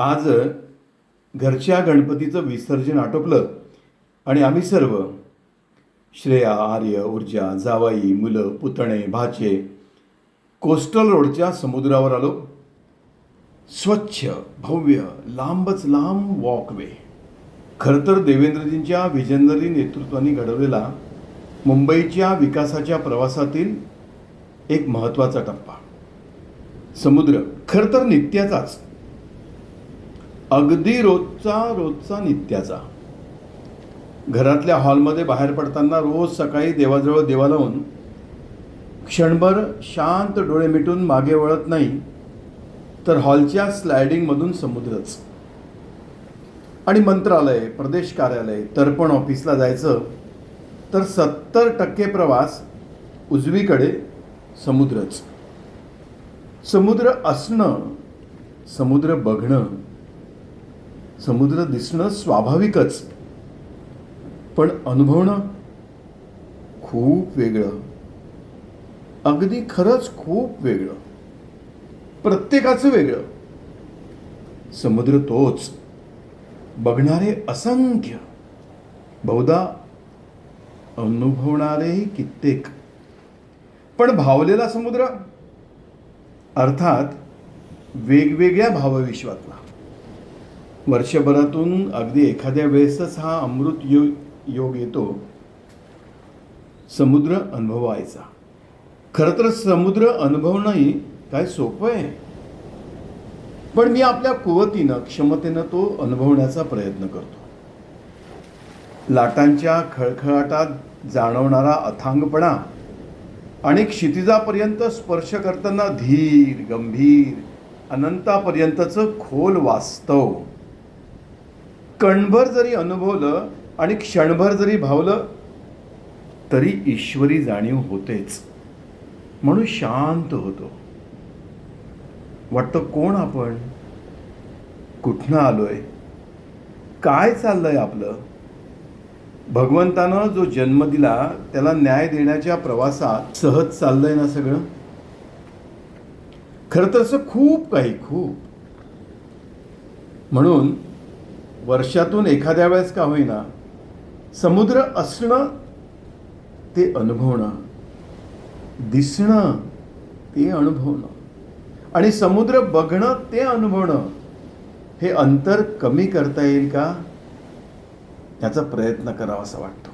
आज घरच्या गणपतीचं विसर्जन आटोपलं आणि आम्ही सर्व श्रेया आर्य ऊर्जा जावाई मुलं पुतणे भाचे कोस्टल रोडच्या समुद्रावर आलो. स्वच्छ भव्य लांबच लांब वॉकवे. खरं तर देवेंद्रजींच्या विजनरी नेतृत्वाने घडवलेला मुंबईच्या विकासाच्या प्रवासातील एक महत्त्वाचा टप्पा. समुद्र खरं तर नित्याचाच. अगदी रोजचा रोजचा नित्याचा. घरातल्या हॉलमध्ये बाहेर पडताना रोज सकाळी देवाजवळ देवा लावून क्षणभर शांत डोळे मिटून मागे वळत नाही तर हॉलच्या स्लायडिंगमधून समुद्रच. आणि मंत्रालय प्रदेश कार्यालय तर्पण ऑफिसला जायचं तर सत्तर टक्के प्रवास उजवीकडे समुद्रच. समुद्र असणं समुद्र बघणं समुद्र दिसणं स्वाभाविकच. पण अनुभवणं खूप वेगळं. अगदी खरंच खूप वेगळं. प्रत्येकाचं वेगळं. समुद्र तोच. बघणारे असंख्य. बहुधा अनुभवणारेही कित्येक. पण भावलेला समुद्र? अर्थात वेगवेगळ्या भावविश्वातला. वर्षभरातून अगदी एखाद्या वेळेसच हा अमृत यो योग येतो. समुद्र अनुभवायचा. खरं तर समुद्र अनुभवणंही काय सोपं आहे? पण मी आपल्या कुवतीनं क्षमतेनं तो अनुभवण्याचा प्रयत्न करतो. लाटांच्या खळखळाटात जाणवणारा अथांगपणा आणि क्षितिजापर्यंत स्पर्श करताना धीर गंभीर अनंतापर्यंतचं खोल वास्तव. कणभर जरी अनुभवलं आणि क्षणभर जरी भावलं तरी ईश्वरी जाणीव होतेच. म्हणून शांत होतो. वाटतं कोण आपण? कुठनं आलोय? काय चाललंय आपलं? भगवंतानं जो जन्म दिला त्याला न्याय देण्याच्या प्रवासात सहज चाललंय ना सगळं? खरं तर असं खूप काही खूप. म्हणून वर्षातून एखाद्या वेळेस का होईना समुद्र असणं ते अनुभवणं. दिसणं ते अनुभवणं. आणि समुद्र बघणं ते अनुभवणं हे अंतर कमी करता येईल का? याचा प्रयत्न करावा असं वाटतं.